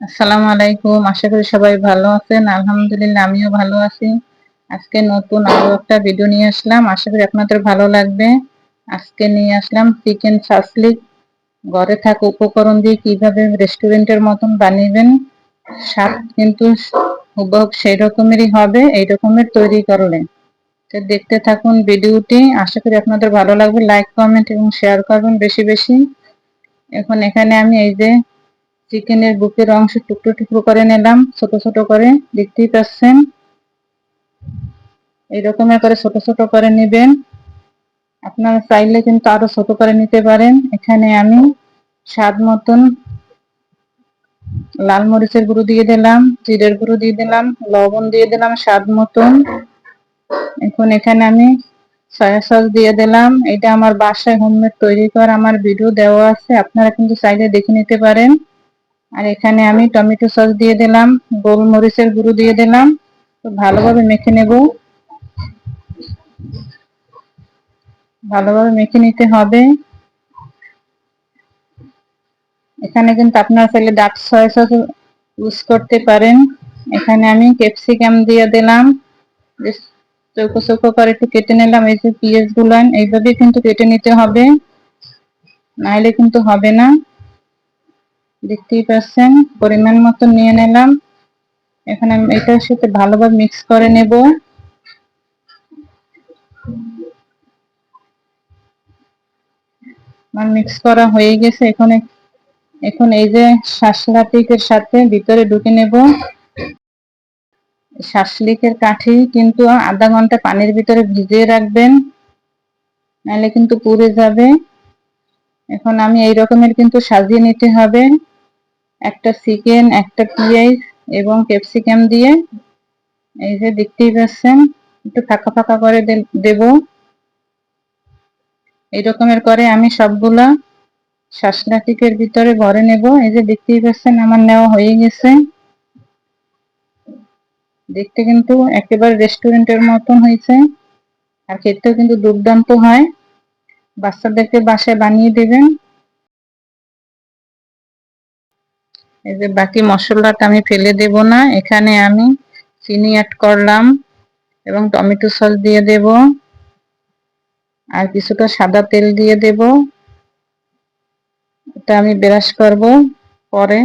আসসালামু আলাইকুম, আশা করি সবাই ভালো আছেন। আলহামদুলিল্লাহ, আমিও ভালো আছি। আজকে নতুন আরও একটা ভিডিও নিয়ে আসলাম। আশা করি আপনাদের ভালো লাগবে। আজকে নিয়ে আসলাম চিকেন সাসলিক ঘরে থাকা উপকরণ দিয়ে কীভাবে রেস্টুরেন্টের মতন বানিয়েবেন স্বাদ কিন্তু হুবহুব সেই রকমেরই হবে এই রকমের তৈরি করলে। তো দেখতে থাকুন ভিডিওটি আশা করি আপনাদের ভালো লাগবে। লাইক কমেন্ট এবং শেয়ার করবেন বেশি বেশি। এখন এখানে আমি এই যে চিকেনের বুকের অংশ টুকরো টুকরো করে নিলাম, ছোট ছোট করে, দেখতেই পাচ্ছেন? এই রকমের করে ছোট ছোট করে নেবেন। আপনারা চাইলে কিন্তু আরও ছোট করে নিতে পারেন। এখানে আমি স্বাদ মতন লাল মরিচের গুঁড়ো দিয়ে দিলাম, জিরের গুঁড়ো দিয়ে দিলাম, লবণ দিয়ে দিলাম স্বাদ মতন। এখন এখানে আমি সয়া সস দিয়ে দিলাম। এটা আমার বাসায় হোমমেড তৈরি করা আমার ভিডিও দেওয়া আছে, আপনারা কিন্তু চাইলে দেখে নিতে পারেন। আর এখানে আমি টমেটো সস দিয়ে দিলাম, গোলমরিচের গুঁড়ো দিয়ে দিলাম, তো ভালোভাবে মেখে নেব। ভালোভাবে মেখে নিতে হবে। এখানে কিন্তু আপনারা চাইলে ডার্ক সয়া সস ইউজ করতে পারেন। এখানে আমি ক্যাপসিকাম দিয়ে দিলাম। চৌকো চৌকো করে একটু কেটে নিলাম, এই যে পিঁয়াজ গুলান এইভাবে কিন্তু কেটে নিতে হবে। নাহলে কিন্তু হবে না। দেখতেই পাচ্ছেন, পরিমাণ মতো নিয়ে নিলাম। এখন আমি এটার সাথে ভালোভাবে মিক্স করে নেব। আমার মিক্স করা হয়ে গেছে। এখন এখন এই যে শাসলাটিকের সাথে ভিতরে ঢুকে নেব। শাসলিকের কাঠি কিন্তু আধা ঘণ্টা পানির ভিতরে ভিজিয়ে রাখবেন, নাহলে কিন্তু পুড়ে যাবে। এখন আমি এই রকমের কিন্তু সাজিয়ে নিতে হবে। একটা চিকেন, একটা পিঁয়াজ এবং ক্যাপসিকাম দিয়ে এই যে দেখতেই পাচ্ছেন, একটু ফাঁকা ফাঁকা করে দেব। এই রকমের করে আমি সবগুলা শাসলাটিকের ভিতরে ভরে নেব। এই যে দেখতেই পাচ্ছেন, আমার নেওয়া হয়ে গেছে। দেখতে কিন্তু একেবারে রেস্টুরেন্টের মতন হয়েছে। আর খেতেও কিন্তু দুর্দান্ত হয়। বাচ্চাদেরকে বাসায় বানিয়ে দেবেন। এই যে বাকি মশলাটা আমি ফেলে দেব না, এখানে আমি চিনি অ্যাড করলাম এবং টমেটো সস দিয়ে দেব আর কিছুটা সাদা তেল দিয়ে দেব। এটা আমি ব্রাশ করব পরে।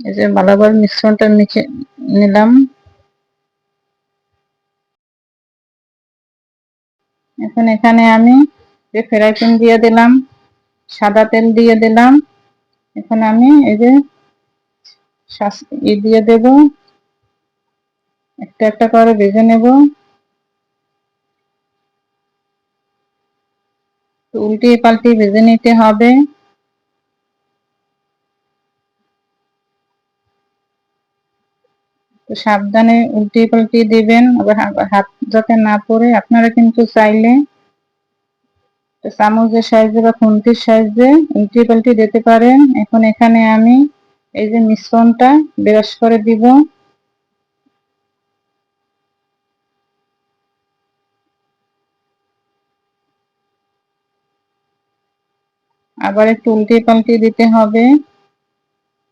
এই যে ভালোভাবে মিশ্রণটা মিশে নিলাম। এখন এখানে আমি যে ফ্রাই প্যান দিয়ে দিলাম, সাদা তেল দিয়ে দিলাম। এখন আমি এই যে ই দিয়ে দেব। একটা একটা করে ভেজে নেব। উল্টিয়ে পাল্টিয়ে ভেজে নিতে হবে। সাবধানে উল্টিয়ে পাল্টিয়ে দেবেন, আবার হাত যাতে না পড়ে, আপনারা কিন্তু চাইলে চামচের সাহায্যে বা খুন্তির সাহায্যে উল্টিয়ে পাল্টিয়ে দিতে পারেন। এখন এখানে আমি এই যে মিশ্রণটা ব্রাশ করে দিব। আবার একটু উল্টিয়ে পাল্টিয়ে দিতে হবে।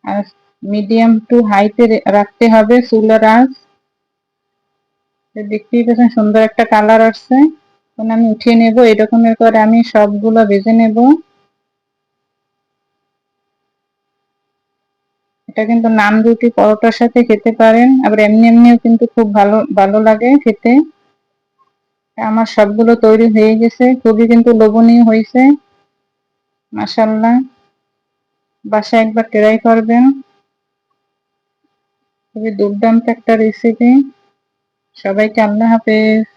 আর মিডিয়াম টু হাইতে রাখতে হবে চুলার আঁচ। দেখতেই পাচ্ছেন সুন্দর একটা কালার আসছে। এখন আমি উঠিয়ে নেব এরকমের করে আমি সবগুলো ভেজে নেব। এটা কিন্তু নান রুটি পরোটার সাথে খেতে পারেন, আবার এমনি এমনিও কিন্তু খুব ভালো ভালো লাগে খেতে। আমার সবগুলো তৈরি হয়ে গেছে, খুবই কিন্তু লোভনীয় হয়েছে মাসাল্লাহ বাসায় একবার ট্রাই করবেন। খুবই দুর্দান্ত একটা রেসিপি সবাইকে আল্লাহ হাফেজ।